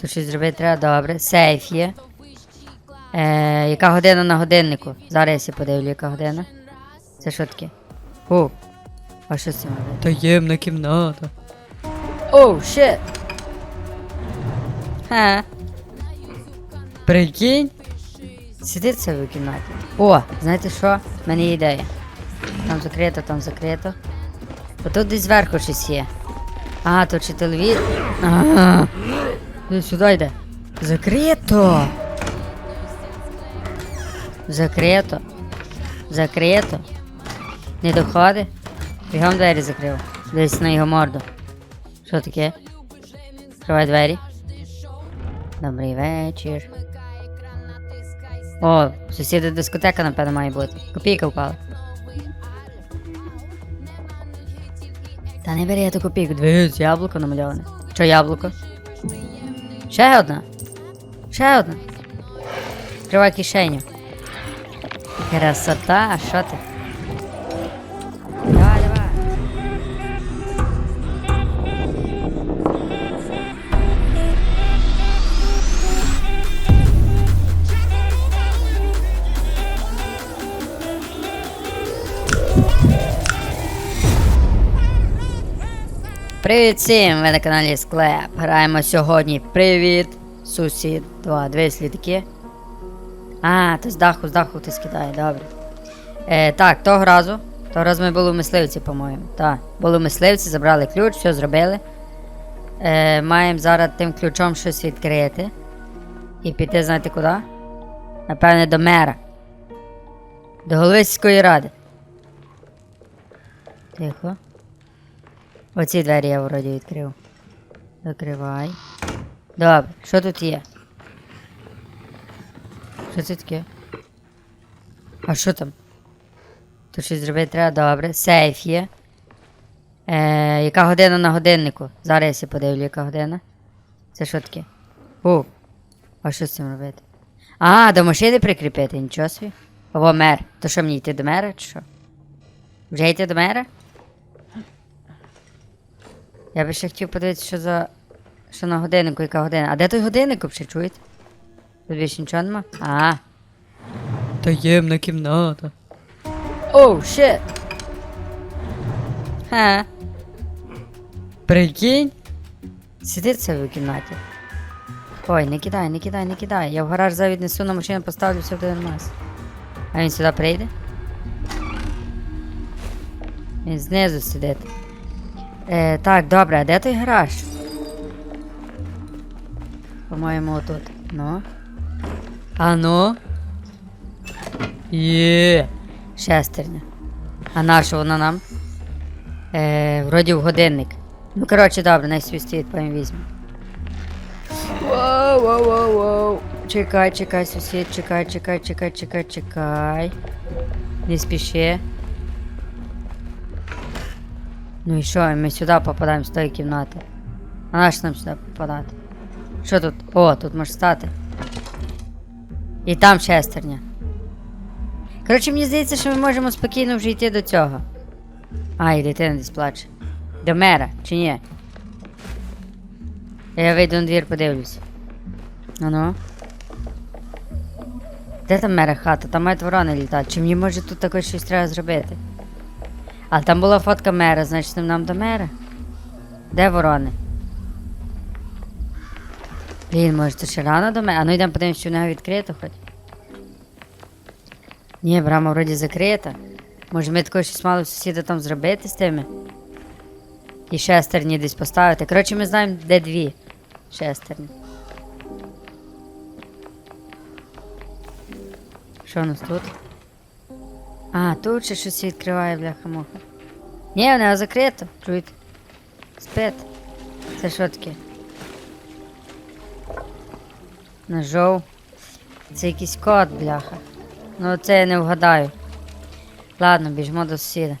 Тут щось зробити треба добре. Сейф є. Е, яка година на годиннику? Зараз я сі подивлю, яка година. Це що таке? О, а що з цим? Таємна кімната. Оу, щит! Ха. Прикинь? Сидить себе в кімнаті. О, знаєте що? В мене є ідея. Там закрито, там закрито. Отут десь зверху щось є. А, тут ще телевізор. Ага. Ну, сюди йде. Закрито. Закрито. Закрито. Не доходи. Бігом двері закрив. Десь на його морду. Що таке? Відкривай двері. Добрий вечір. О, сусіда дискотека, напевно, має бути. Копійка впала. Та не бери я ту копійку, дивись, яблуко намальоване. Що яблуко? Ще одна. Ще одна. Відкривай кишеню. Красота, а що ти? Привіт всім! Ви на каналі Склеп. Граємо сьогодні. Привіт, сусід 2. Дивись літаки. А, то з даху, з даху ти скидає, добре. Е, так, того разу. Того разу ми були в мисливці, по-моєму. Так, були в мисливці, забрали ключ, все зробили. Е, маємо зараз тим ключом щось відкрити. І піти, знаєте куди? Напевне, до мера. До голови сільської ради. Тихо. Оці двері я вроді відкрив. Закривай. Добре, що тут є? Що це таке? А що там? Тут щось зробити треба добре. Сейф є. Е, яка година на годиннику? Зараз я сі подивлю, яка година. Це що таке? О, а що з цим робити? А, до машини прикріпити, нічого собі. О, мер. То що мені йти до мера, чи що? Вже йти до мера? Я би ще хотів подивитися, що за. Що на годиннику, яка година. А де той годинник взагалі, чуєте? Тут більше нічого нема? А. Таємна кімната. Оу, щит! Ха. Прикинь? Сидить себе в кімнаті. Ой, не кидай, не кидай, не кидай. Я в гараж зараз віднесу на машину, поставлю все буде нормально. А він сюди прийде? Він знизу сидить. Е, так, добре, а де той гараж? По-моєму, отут. Ну. А ну? Є. Шестерня. А на що вона нам? Е, вроді в годинник. Ну, коротше, добре, най стоїть, потім візьмемо. Воу, воу, воу, воу. Чекай, чекай, сусід, чекай, чекай, чекай, чекай, чекай. Не спіши. Ну і що, ми сюди попадаємо з тої кімнати. А на що нам сюди попадати? Що тут? О, тут може стати. І там шестерня. Коротше, мені здається, що ми можемо спокійно вже йти до цього. А, і дитина десь плаче. До мера, чи ні? Я вийду на двір, подивлюсь. Ну-ну. Де там мера хата? Там мають ворони літати. Чи мені може тут також щось треба зробити? А там була фотка мера, значить нам до мера. Де ворони? Блін, може це ще рано до мера? А ну йдемо подивимось, чи в нього відкрито хоч. Ні, брама вроді закрита. Може ми також щось мали сусіда там зробити з тими? І шестерні десь поставити. Коротше, ми знаємо, де дві шестерні. Що у нас тут? А, тут ще щось відкриває, бляха-муха. Ні, вона закрита, чуєте? Спит. Це що таке? Ножов. Це якийсь код, бляха. Ну це я не вгадаю. Ладно, біжмо до сусіда.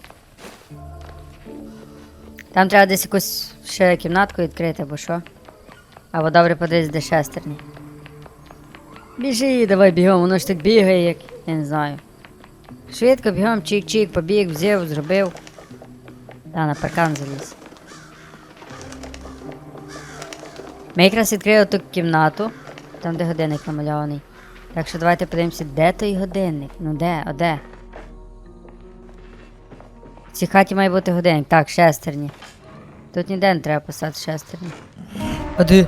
Там треба десь якусь ще кімнатку відкрити, або що. Або добре подивись, де шестерні. Біжи, давай бігом, воно ж так бігає, як. Я не знаю. Швидко бігом, чик-чик, побіг, взяв, зробив. Та, на паркан заліз. Ми якраз відкрили ту кімнату, там де годинник намальований. Так що давайте подивимося, де той годинник. Ну де, о де? В цій хаті має бути годинник. Так, шестерні. Тут ніде не треба писати шестерні. А де?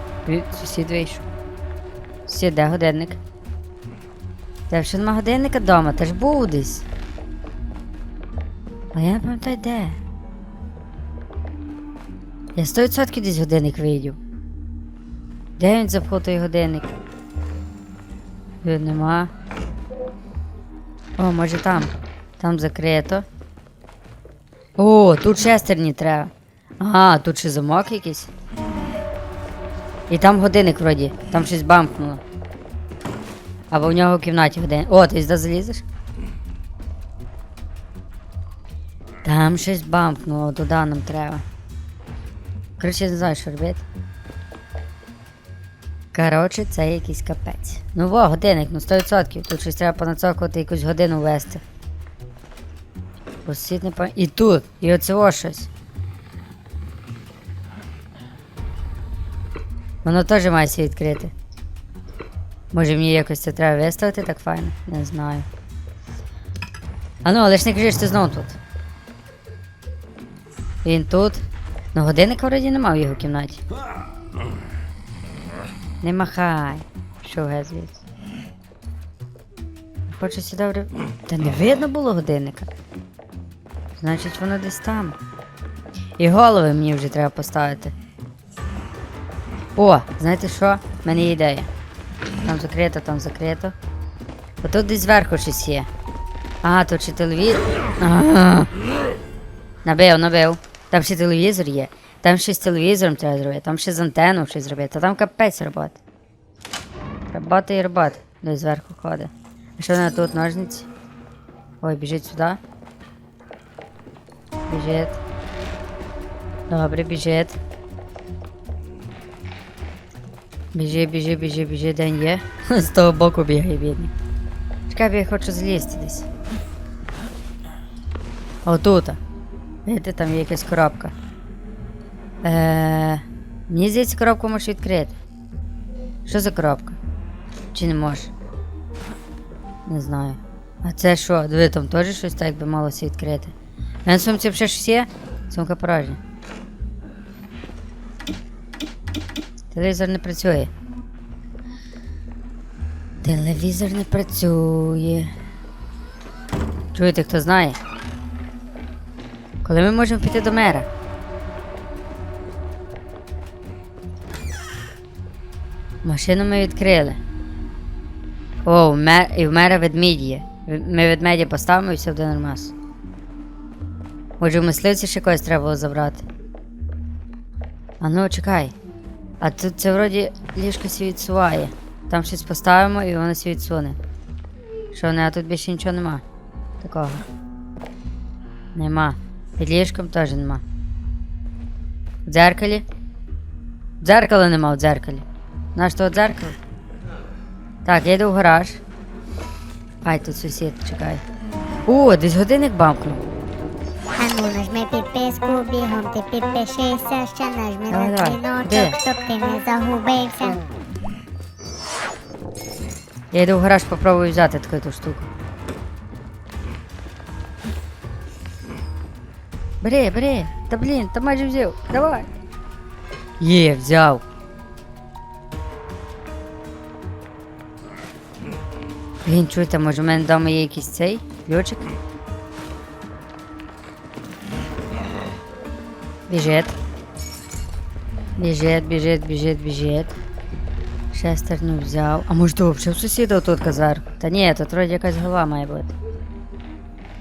Сусід вийшов. Сусід, де годинник? Та ще нема годинника вдома, та ж був десь. А я не пам'ятаю де. Я 100% десь годинник видів. Де він запхав той годинник? Нема. О, може там. Там закрито. О, тут шестерні треба. Ага, тут ще замок якийсь. І там годинник вроді, там щось бамкнуло. Або в нього в кімнаті годинник. О, ти сюди залізеш? Там щось бамкнуло, туди нам треба. Коротше, не знаю, що робити. Коротше, це якийсь капець. Ну во, годинник, ну 100%. Тут щось треба понацокувати якусь годину ввести. Посід не пам- І тут, і оце щось. Воно теж має свій відкрити. Може мені якось це треба виставити так файно? Не знаю. А ну, але ж не кажи, що ти знову тут. Він тут. Ну годинника вроді нема в його кімнаті. Не махай. Що геть звідси. Хочу сюди ври... Та не видно було годинника. Значить, воно десь там. І голови мені вже треба поставити. О, знаєте що? У мене є ідея. Там закрито, там закрито. Отут десь зверху щось є. Ага, тут ще телевізор. Набив, набив. Там ще телевізор є. Там ще з телевізором треба зробити, там ще з антеною щось зробити, а там капець роботи. Робота і робота. Десь зверху ходить. А що вона тут ножниці? Ой, біжить сюди. Біжить. Добре, біжить. Біжи, біжи, біжи, біжи, день є. З того боку бігає, бідний. Чекай, я хочу злізти десь. Отут. Видите, там є якась коробка. Е, мені здається, коробку можеш відкрити. Що за коробка? Чи не можеш? Не знаю. А це що? Диви, там теж щось так би малося відкрити. На сумці ще щось є? Сумка порожня. Телевізор не працює. Телевізор не працює. Чуєте, хто знає? Коли ми можемо піти до мера? Машину ми відкрили. О, мер... і в мера ведмідь є. Ми ведмедя поставимо і все буде нормас. Може, в мисливці ще когось треба було забрати. А ну, чекай. А тут це вроді ліжко сі відсуває. Там щось поставимо і воно сі відсуне. Що не, а тут більше нічого нема. Такого. Нема. Під ліжком теж нема. В дзеркалі? Дзеркала нема в дзеркалі. Наш того дзеркало? Так, я йду в гараж. Ай, тут сусід, чекай. О, десь годинник бамкнув. А ну нажми підписку, бігом ти підпишися, ще нажми Давай, на давай. Де? дзвіночок, щоб ти не загубився. Я йду в гараж, попробую взяти таку ту штуку. Бери, бери. Та блін, та майже взяв. Давай. Є, взяв. Блін, чуєте, може в мене вдома є якийсь цей ключик? Біжить. Біжить, біжить, біжить, біжить. Шестерню взяв. А може то взагалі в сусіда тут казар? Та ні, тут вроді якась голова має бути.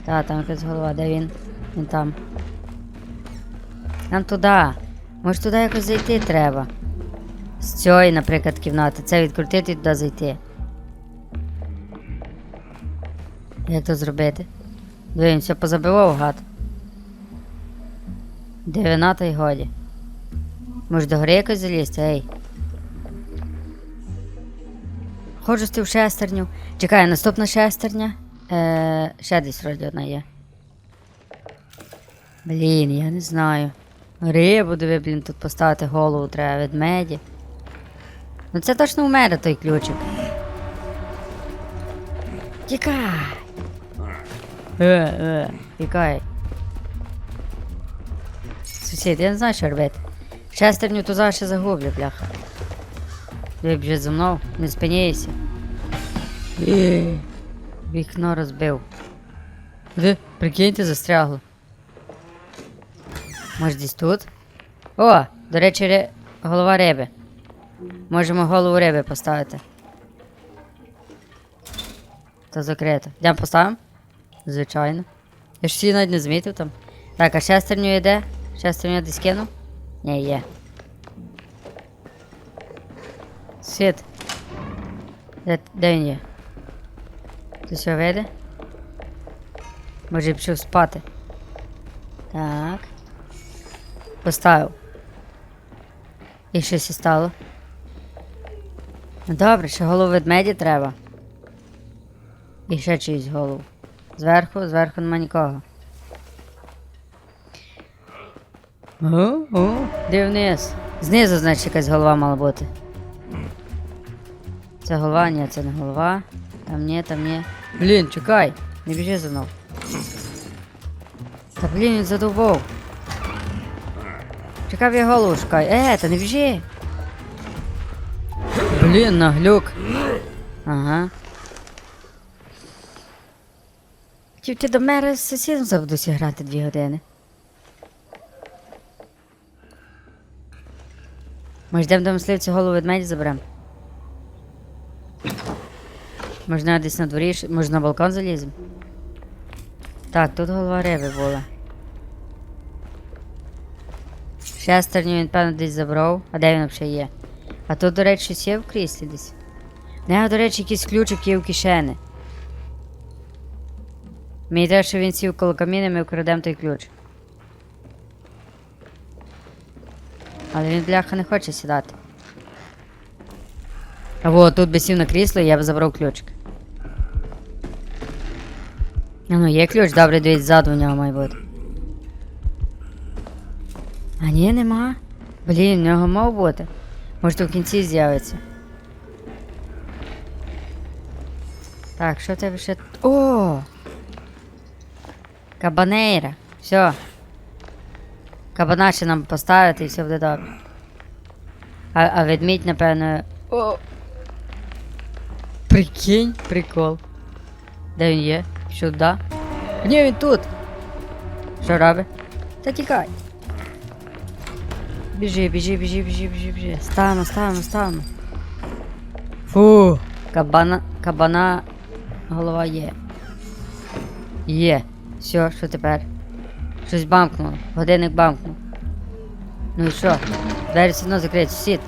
Та, там якась голова, де він? Він там. Нам туди. Може туди якось зайти треба. З цієї, наприклад, кімнати. Це відкрутити і туди зайти. Як то зробити? Диви, він все позабивав гад. Дев'яна та й годі. Може до гори якось залізти, ей. Ходжу з ти в шестерню. Чекай, наступна шестерня. Е, ще десь вроді одна є. Блін, я не знаю. Рибу диви, блін, тут поставити голову треба ведмеді. Ну це точно у мене той ключик. Тікай! Е, е, тікай. Сусід, я не знаю, що робити. Шестерню туза ще загублю, бляха. Ви вже за мною, не спиняйся. Е, Вікно розбив. Де? Прикиньте, застрягло. Може десь тут? О, до речі, ри... голова риби. Можемо голову риби поставити. Та закрито. Йдемо поставимо? Звичайно. Я ж всі навіть не змітив там. Так, а шестерню йде? Шестерню десь кинув? Ні, є. Світ. Де, де він є? Ти що вийде? Може пішов спати. Так. Поставив. І щось і стало. Ну добре, ще голову ведмеді треба. І ще чиюсь голову. Зверху, зверху нема нікого. О, о, вниз? Знизу, значить, якась голова мала бути. Це голова, ні, це не голова. Там ні, там ні. Блін, чекай, не біжи за мною. Та блін, він задовбав. Чекай, я голову. Е, та не біжи. Блін, наглюк. Ага. Хотів ти до мера з сусідом забудуся грати дві години. Може, йдемо до мисливця голову ведмедя заберемо? Можна десь на дворі, може на балкон заліземо? Так, тут голова риби була. Шестерню він, певно, десь забрав. А де він взагалі є? А тут, до речі, щось є в кріслі десь. В до речі, якийсь ключик є в кишені. Мені треба, щоб він сів коло каміна, ми вкрадемо той ключ. Але він, бляха, не хоче сідати. А во, тут би сів на крісло, я б забрав ключик. А ну, є ключ, добре, дивіться, ззаду в нього має бути. А ні, нема. Блін, в нього мав бути. Може, то в кінці з'явиться. Так, що тебе ще. О! Кабанейра. Все. Кабана ще нам поставити і все буде добре. А, а ведмідь, напевно. О! Прикинь, прикол. Де він є? Сюди? Ні, він тут. Що робить? Та тікай. Біжи, біжи, біжи, біжи, біжи, біжи. Ставимо, ставимо, ставимо. Фу. Кабана. Кабана. Голова є. Є. Все, що тепер? Щось бамкнуло. Годинник бамкнув. Ну і що? Двері все одно закриті, сусід.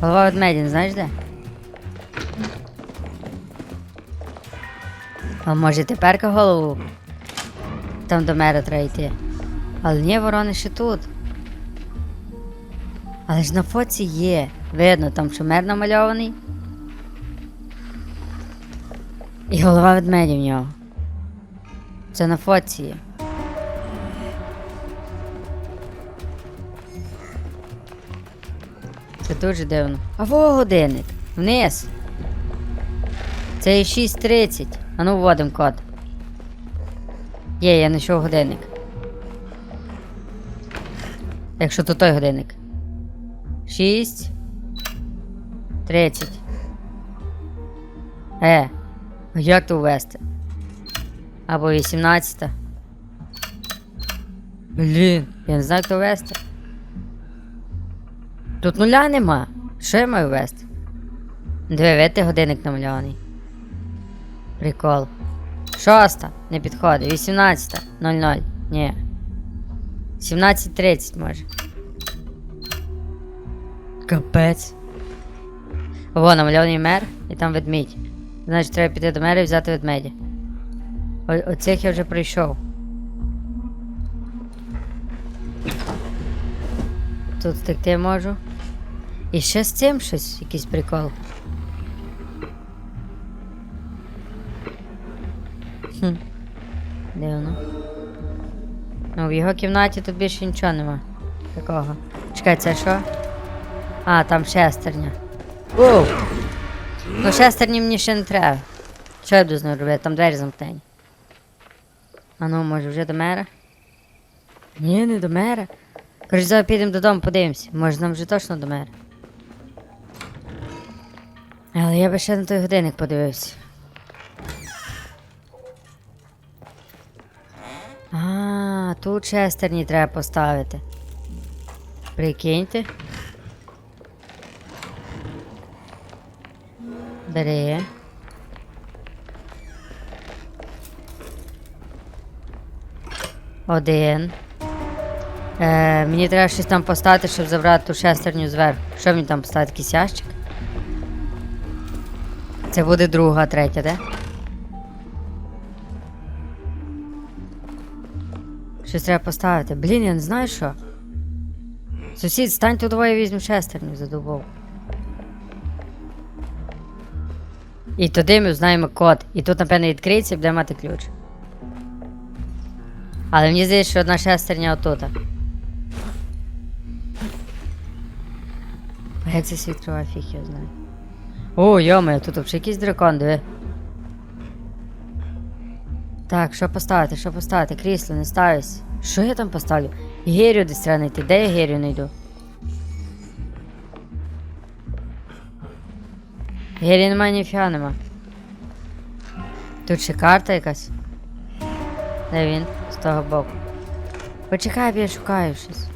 Голова ведмедя, не знаєш де? А може тепер голову? Там до мера треба йти. Але ні, ворони ще тут. Але ж на фоці є. Видно, там що мер намальований. І голова ведмедя в нього. Це на фоці. Це дуже дивно. А во годинник. Вниз. Це і 6.30. А ну вводимо код. Є, я знайшов годинник. Якщо то той годинник. 6. 30. Е. Як то ввести? Або 18. Блін, я не знаю, як то ввести. Тут нуля нема. Що я маю ввести? Диви, видите, годинник намальований. Прикол. Шоста. Не підходить. 18. 00. Ні. 17.30 може. Капець. Во, намальований мер і там ведмідь. Значить, треба піти до мера і взяти ведмедя. О- оцих я вже пройшов. Тут втекти можу. І ще з цим щось, якийсь прикол. Хм. Дивно. Ну, в його кімнаті тут більше нічого нема. Такого. Чекай, це що? А, там шестерня. Оу! Ну шестерні мені ще не треба. Що я буду з нею робити? Там двері замкнені. А ну, може вже до мера? Ні, не до мера. Коротше, зараз підемо додому, подивимося. Може нам вже точно до мера. Але я би ще на той годинник подивився. А, тут шестерні треба поставити. Прикиньте. Бери. Один. Е, мені треба щось там поставити, щоб забрати ту шестерню зверху. Що мені там поставити? Якийсь ящик? Це буде друга, третя, де? Щось треба поставити. Блін, я не знаю що. Сусід, стань тут двоє візьму шестерню задубов. І туди ми знаємо код. І тут, напевно, відкриється і буде мати ключ. Але мені здається, що одна шестерня отут. А як це світ фіг я знаю. О, йоме, тут взагалі якийсь дракон, диви. Так, що поставити, що поставити? Крісло, не ставись. Що я там поставлю? Герію десь треба знайти. Де я герію знайду? Герії немає ніфіга нема. Тут ще карта якась. Де він? З того боку. Почекай, я шукаю щось.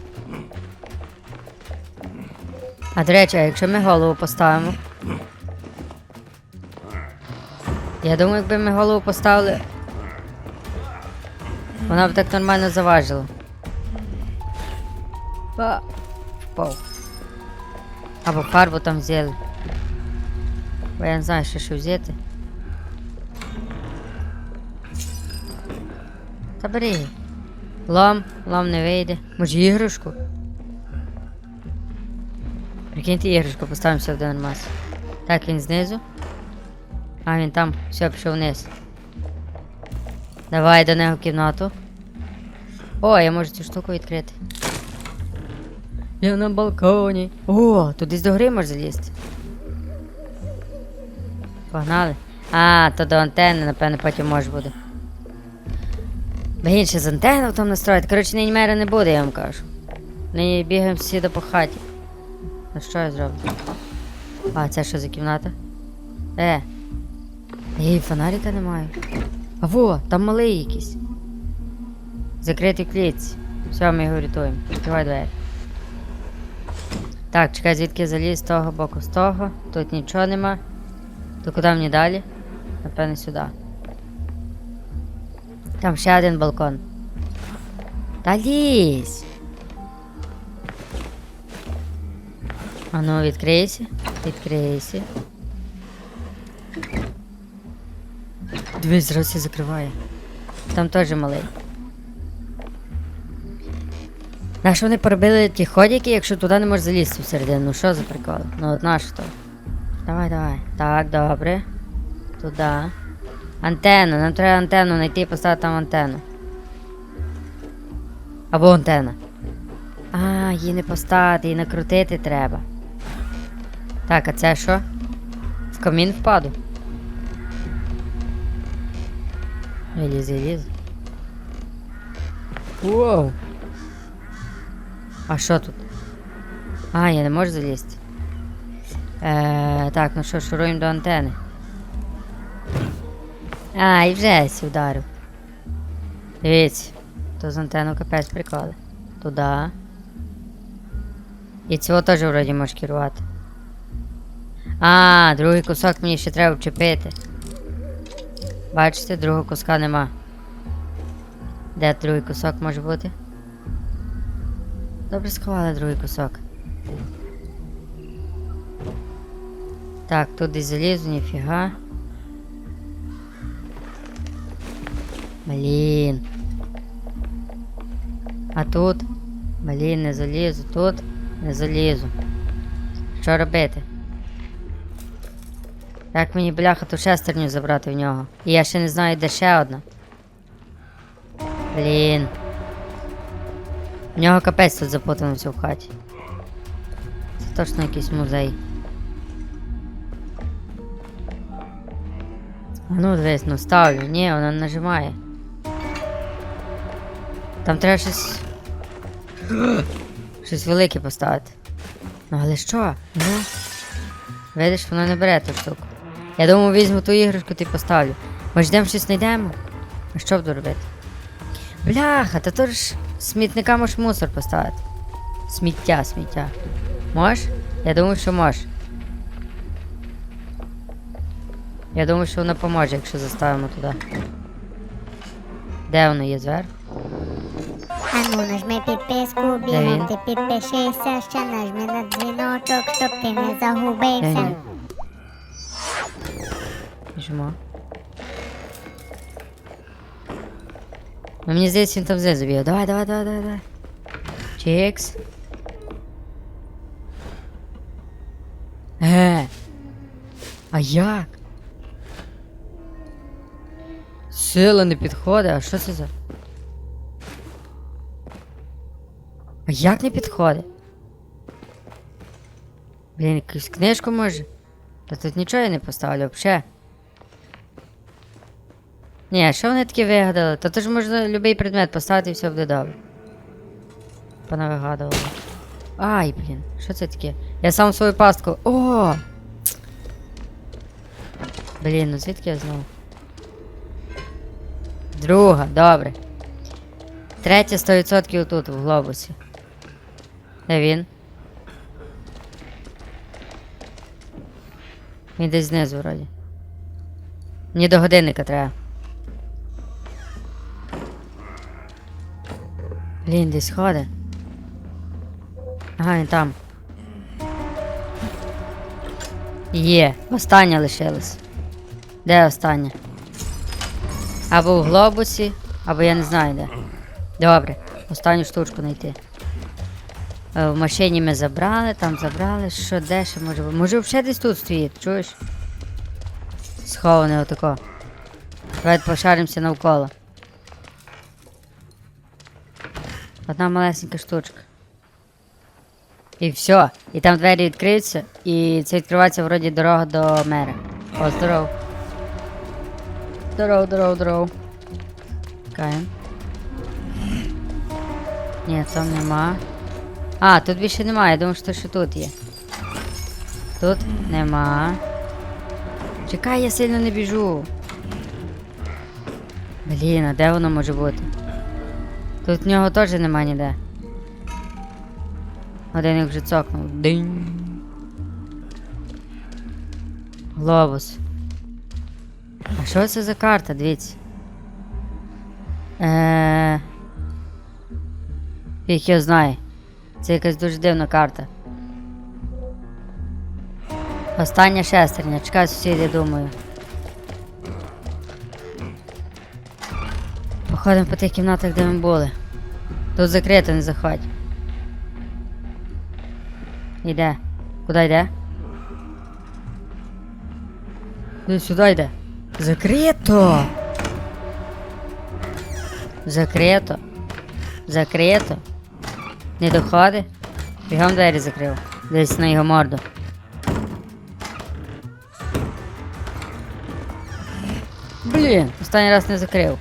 А до речі, а якщо ми голову поставимо? Я думаю, якби ми голову поставили. Вона б так нормально заважила. Впав. Або фарбу там взяли. Бо я не знаю, що що взяти. Та бери. Лом, лом не вийде. Може іграшку? Прикиньте іграшку, поставимо сюди нормас. Так, він знизу. А, він там, все, пішов вниз. Давай до нього кімнату. О, я можу цю штуку відкрити. Я на балконі. О, тут десь до гри можеш залізти. Погнали. А, то до антенни, напевно, потім може буде. Блін, ще з антенну там настроїти. Коротше, нині мера не буде, я вам кажу. Нині бігаємо всі до по хаті. Ну що я зроблю? А, це що за кімната? Е. Ей, фонарика немає. А во, там малий якийсь. Закритий клітці. Все, ми його рятуємо. Відкривай двері. Так, чекай, звідки заліз з того боку, з того. Тут нічого нема. То куди мені далі? Напевне, сюди. Там ще один балкон. Та лізь! А ну, відкрийся. Відкрийся. Дивись, зараз все закриває. Там теж малий. Нащо вони поробили ті ходики, якщо туди не можеш залізти всередину? Ну що за прикол? Ну от наш то. Давай, давай. Так, добре. Туди. Антенну, нам треба антенну знайти і поставити там антенну. Або антенна. А, її не поставити, її накрутити треба. Так, а це що? В камін впаду. Ліз, ліз. Воу. А що тут? А, я не можу залізти. Е, так, ну що, шуруємо до антени. А, і вже сі вдарив. Дивіться, то з антенну капець приколи. Туди. І цього теж вроді можеш керувати. А, другий кусок мені ще треба вчепити. Бачите, другого куска нема. Де другий кусок може бути? Добре сховали другий кусок. Так, тут десь залізу, ніфіга. Блін. А тут? Блін, не залізу. Тут не залізу. Що робити? Як мені бляха ту шестерню забрати в нього? І я ще не знаю, де ще одна. Блін. В нього капець тут запутано в хаті. точно якийсь музей. Ну дивись, ну ставлю. Ні, вона нажимає. Там треба щось. щось велике поставити. Ну але що? Ну. Видиш, воно не бере ту штуку. Я думаю, візьму ту іграшку ти поставлю. Може йдемо щось знайдемо? А що буду робити? Бляха, та то ж смітника можеш мусор поставити. Сміття, сміття. Можеш? Я думаю, що можеш. Я думаю, що воно поможе, якщо заставимо туди. Де воно є зверху? А ну нажми підписку, бігом ти підпишися, ще нажми на дзвіночок, щоб ти не загубився. Біжимо. Ну, мені здається, він там знизу бігав. Давай, давай, давай, давай, давай. Чікс. Е. А як? Сила не підходить, а що це за? А як не підходить? Блін, якусь книжку може? Та тут нічого я не поставлю взагалі. Ні, що вони такі вигадали? Та ж можна будь-який предмет поставити і все буде добре. Понавигадували. Ай, блін, що це таке? Я сам свою пастку. О! Блін, ну звідки я знову? Друга, добре. Третя 100% тут, в глобусі. Де він? Він десь знизу вроді. Мені до годинника треба. Блін, десь ходить. Ага, він там. Є, остання лишилась. Де остання? Або в глобусі, або я не знаю де. Добре, останню штучку знайти. Е, В машині ми забрали, там забрали. Що де ще може бути? Може взагалі десь тут стоїть, чуєш? Сховане отако. Давай пошаримося навколо. Одна малесенька штучка. І все. І там двері відкриються, і це відкривається вроді дорога до мера. О, здоров. Здоров, здоров, здоров. Чекаємо. Ні, там нема. А, тут більше немає, я думав, що ще тут є. Тут нема. Чекай, я сильно не біжу. Блін, а де воно може бути? Тут в нього теж нема ніде. Один вже цокнув. Динь. Глобус. А що це за карта, дивіться? Е. Їх я знаю. Це якась дуже дивна карта. Остання шестерня. Чекай, сусіди, думаю. Походимо по тих кімнатах, де ми були. Тут закрито, не заходь. Іде. Куди йде? Сюди йде. Закрито. Закрито. Закрито. Не доходи. Бігом двері закрив. Десь на його морду. Блін, останній раз не закрив.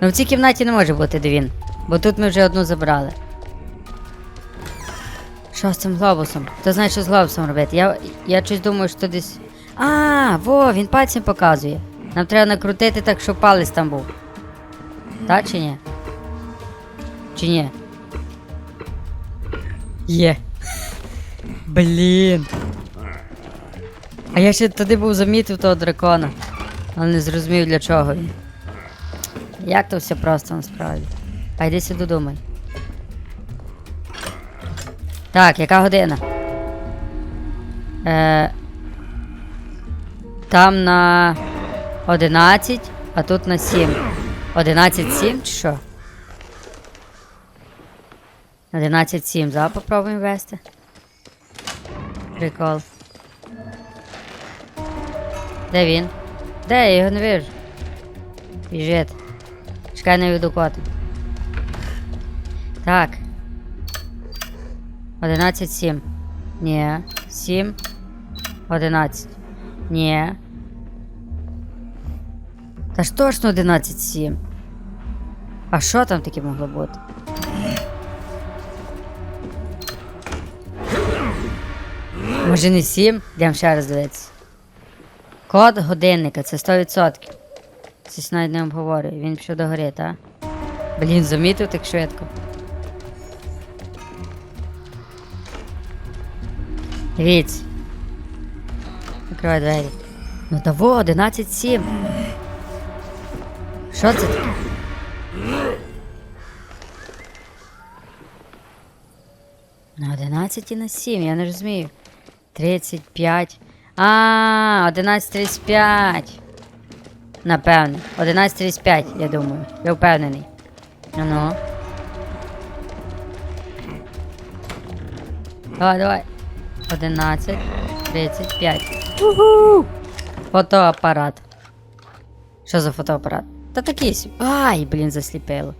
Ну в цій кімнаті не може бути де він, бо тут ми вже одну забрали. Що з цим глобусом? Хто знає, що з глобусом робити? Я, я щось думаю, що десь. А, во, він пальцем показує. Нам треба накрутити так, щоб палець там був. Так чи ні? Чи ні? Є. Блін. А я ще туди був замітив того дракона, але не зрозумів для чого він. Як то все просто насправді. А йди сюди думай. Так, яка година? Е, там на 11, а тут на 7. 11-7 чи що? 11-7, зараз попробуємо вести. Прикол. Де він? Де? Я його не вижу. Біжить. Чекай, не веду код. Так. 11-7. Ні. 7. 11. Ні. Та ж точно 11 7. А що там таке могло бути? Може не 7? Йдемо ще раз дивитися. Код годинника, це 100%. Це навіть не обговорює. Він пішов до гори, так? Блін, замітив так швидко. Дивіться. Відкривай двері. Ну того, 11-7. Що це таке? На 11 на 7, я не розумію. 35. А, 11.35. Напевно. 11.35, я думаю. Я впевнений. А Ну. Давай, давай. 11.35. Уху! Фотоапарат. Що за фотоапарат? Та такий. Ай, блін, засліпило.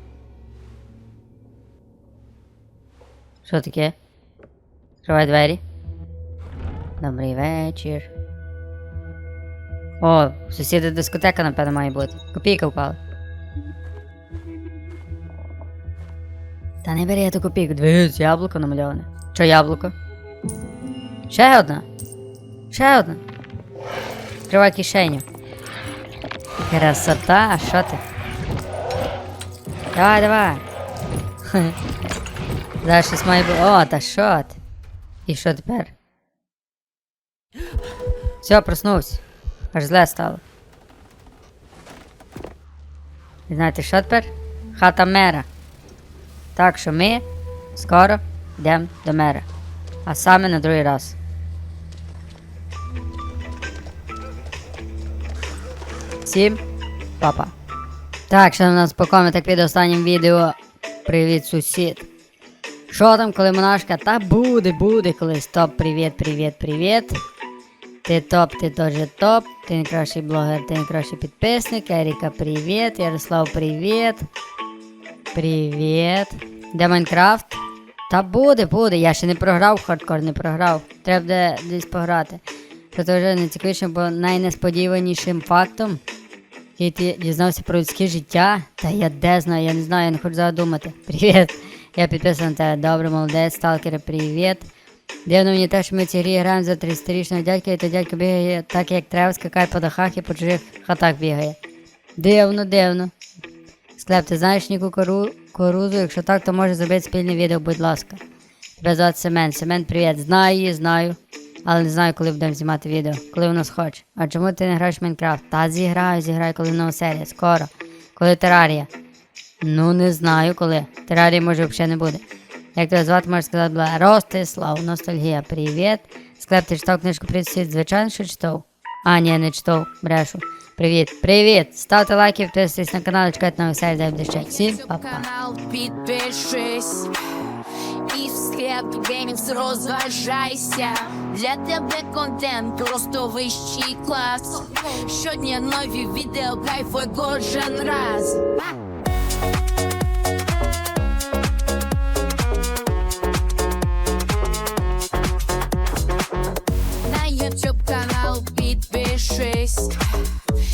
Що таке? Відкривай двері. Добрий вечір. О, сусіди дискотека, напевно, має бути. Копійка впала. Та не бери я ту копійку. Дивись, яблуко намальоване. Що яблуко? Ще одна. Ще одна. Відкривай кишеню. Красота, а що ти? Давай, давай. Зараз щось має бути. О, та що ти? І що тепер? Все, проснувся. Аж зле стало. І знаєте, що? Хата мера. Так що ми скоро йдемо до мера. А саме на другий раз. Всім папа. Так, що у нас по коментах під останнім відео. Привіт, сусід. Що там, коли монашка? Та буде, буде колись. Топ, привіт, привіт, привіт. Ти топ, ти теж топ. Ти найкращий блогер, ти найкращий підписник. Еріка, привіт. Ярослав, привіт. Привіт. Де Майнкрафт? Та буде, буде. Я ще не програв хардкор, не програв. Треба десь пограти. Це вже найцікавіше, бо найнесподіванішим фактом, який ти дізнався про людське життя. Та я де знаю, я не знаю, я не хочу задумати. Привіт. Я підписаний на тебе. Добре, молодець, сталкери, привіт. Дивно мені те, що ми в цій грі граємо за 30-річного дядька, і той дядько бігає так, як треба, скакає по дахах і по чужих хатах бігає. Дивно, дивно. Склеп, ти знаєш Ніку Кору... Корузу? Якщо так, то може зробити спільне відео, будь ласка. Тебе звати Семен. Семен, привіт. Знаю її, знаю. Але не знаю, коли будемо знімати відео, коли у нас хоче. А чому ти не граєш в Майнкрафт? Та зіграю, зіграю, коли нова серія. Скоро. Коли терарія. Ну, не знаю коли. Терарії може взагалі не буде. Як тебе звати, можеш сказати, була Ростислав, ностальгія, привіт. Склеп, ти читав книжку «Привіт, світ», звичайно, що читав. А, ні, не читав, брешу. Привіт, привіт! Ставте лайки, підписуйтесь на канал, чекайте нових серій, дай буде ще. Всім па-па. В геймінгс розважайся. Для тебе контент просто вищий клас. Щодня нові відео, кайфуй кожен раз. На YouTube канал підпишись